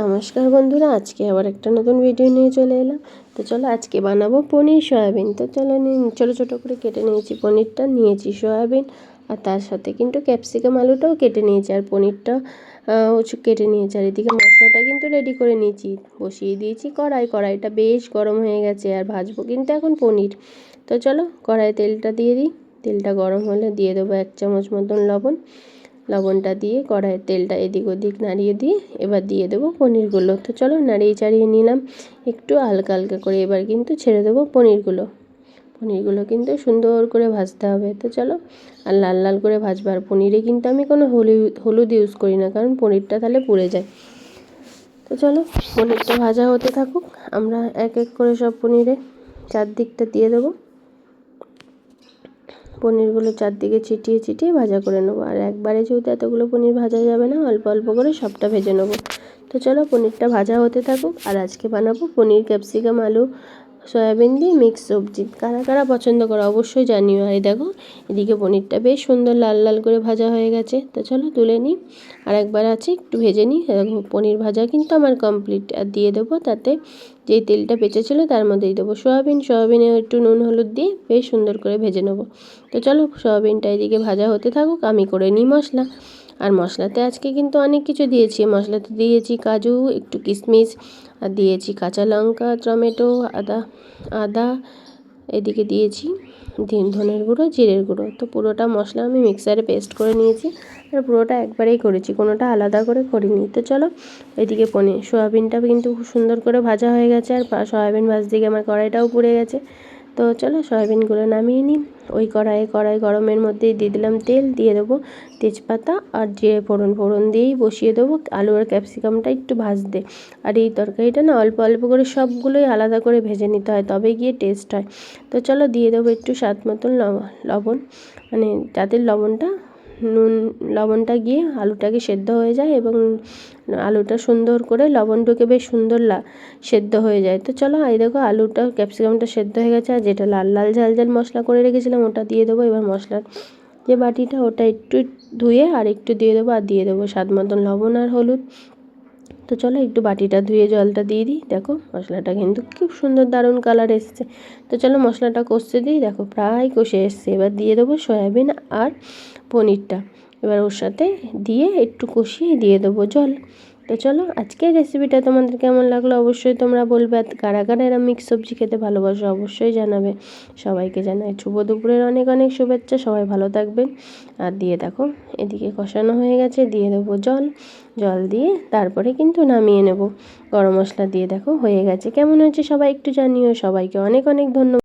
নমস্কার বন্ধুরা, আজকে আবার একটা নতুন ভিডিও নিয়ে চলে এলাম। তো চলো আজকে বানাবো পনির সয়াবিন। তো চলো ছোটো ছোটো করে কেটে নিয়েছি পনিরটা, নিয়েছি সয়াবিন। আর তার সাথে কিন্তু ক্যাপসিকাম আলুটাও কেটে নিয়েছি। আর পনিরটা কেটে নিয়েছি। আর এদিকে মশলাটা কিন্তু রেডি করে নিয়েছি। বসিয়ে দিয়েছি কড়াই। কড়াইটা বেশ গরম হয়ে গেছে। আর ভাজবো কিন্তু এখন পনির। তো চলো কড়াই তেলটা দিয়ে দিই। তেলটা গরম হলে দিয়ে দেবো এক চামচ মতন লবণ। লবণটা দিয়ে কড়াইয়ের তেলটা এদিক ওদিক নাড়িয়ে দিয়ে এবার দিয়ে দেবো পনিরগুলো। তো চলো নাড়িয়ে চাড়িয়ে নিলাম। একটু হালকা হালকা করে এবার কিন্তু ছেড়ে দেবো পনিরগুলো। পনিরগুলো কিন্তু সুন্দর করে ভাজতে হবে। তো চলো আর লাল লাল করে ভাজবার। পনিরে কিন্তু আমি কোনো হলুদ হলুদ ইউজ করি না, কারণ পনিরটা তাহলে পুড়ে যায়। তো চলো পনিরটা ভাজা হতে থাকুক। আমরা এক এক করে সব পনিরে চারদিকটা দিয়ে দেবো। পনিরগুলো চারদিকে ছিটিয়ে ছিটিয়ে ভাজা করে নেব। আর একবারে যেহেতু এতগুলো পনির ভাজা যাবে না, অল্প অল্প করে সবটা ভেজে নেব। তো চলো পনিরটা ভাজা হতে থাকুক। আর আজকে বানাবো পনির ক্যাপসিকাম আলু সয়াবিন দিয়ে মিক্স সবজি। কারা কারা পছন্দ করে অবশ্যই জানিও। আর দেখো, এদিকে পনিরটা বেশ সুন্দর লাল লাল করে ভাজা হয়ে গেছে। তো চলো তুলে নিই। আর একবার আছে, একটু ভেজে নিই। দেখো, পনির ভাজা কিন্তু আমার কমপ্লিট আর দিয়ে দেবো তাতে যেই তেলটা বেঁচে তার মধ্যেই দেবো সয়াবিন। সয়াবিনে একটু নুন, হলুদ দিয়ে বেশ সুন্দর করে ভেজে নেব। তো চলো, সয়াবিনটা এদিকে ভাজা হতে থাকুক, আমি করে নিই মশলা। আর মশলাতে আজকে কিন্তু অনেক কিছু দিয়েছি। মশলাতে দিয়েছি কাজু, একটু কিশমিশ আর দিয়েছি কাঁচা লঙ্কা, টমেটো, আদা আদা, এদিকে দিয়েছি ধনের গুঁড়ো, জিরের গুঁড়ো। তো পুরোটা মশলা আমি মিক্সারে পেস্ট করে নিয়েছি আর পুরোটা একবারেই করেছি, কোনোটা আলাদা করে করিনি। তো চলো, এদিকে পনির সয়াবিনটা কিন্তু খুব সুন্দর করে ভাজা হয়ে গেছে আর সয়াবিন ভাজদিকে আমার কড়াইটাও পুড়ে গেছে। তো চলো সয়াবিনগুলো নামিয়ে নিই। ওই কড়াইয়ে কড়াই গরমের মধ্যেই দিয়ে দিলাম তেল, দিয়ে দেবো তেজপাতা আর যে ফোড়ন। ফোড়ন দিয়েই বসিয়ে দেবো আলু আর ক্যাপসিকামটা একটু ভাজতে। আর এই তরকারিটা না অল্প অল্প করে সবগুলোই আলাদা করে ভেজে নিতে হয়, তবে গিয়ে টেস্ট হয়। তো চলো দিয়ে দেবো একটু স্বাদ মতন লবণ। মানে যাতে লবণটা নুন, লবণটা গিয়ে আলুটাকে সেদ্ধ হয়ে যায় এবং আলুটা সুন্দর করে লবণটাকে বেশ সুন্দর লা, সেদ্ধ হয়ে যায়। তো চলো, এই দেখো আলুটা, ক্যাপসিকামটা সেদ্ধ হয়ে গেছে, আর যেটা লাল লাল, ঝাল ঝাল মশলা করে রেখেছিলাম ওটা দিয়ে দেবো। এবার মশলার যে বাটিটা, ওটা একটু ধুয়ে আর একটু দিয়ে দেবো, আর দিয়ে দেবো স্বাদ মতন লবণ আর হলুদ। তো চলো একটু বাটিটা ধুয়ে জলটা দিয়ে দিই। দেখো, মশলাটা কিন্তু খুব সুন্দর দারুণ কালার এসছে। তো চলো মশলাটা কষতে দিই। দেখো, প্রায় কষে এসছে। এবার দিয়ে দেবো সয়াবিন আর পনিরটা। এবার ওর সাথে দিয়ে একটু কষিয়ে দিয়ে দেবো জল। তো চলো, আজকের রেসিপিটা তোমাদের কেমন লাগল অবশ্যই তোমরা বলবে। কারা কারা এরা মিক্স সবজি খেতে ভালোবাসো অবশ্যই জানাবে। সবাইকে জানাই শুভ দুপুরের অনেক অনেক শুভেচ্ছা, সবাই ভালো থাকবেন। আর দিয়ে দেখো, এদিকে কষানো হয়ে গেছে, দিয়ে দেবো জল। জল দিয়ে তারপরে কিন্তু নামিয়ে নেব। গরম মশলা দিয়ে দেখো, হয়ে গেছে। কেমন হয়েছে সবাই একটু জানিও। সবাইকে অনেক অনেক ধন্যবাদ।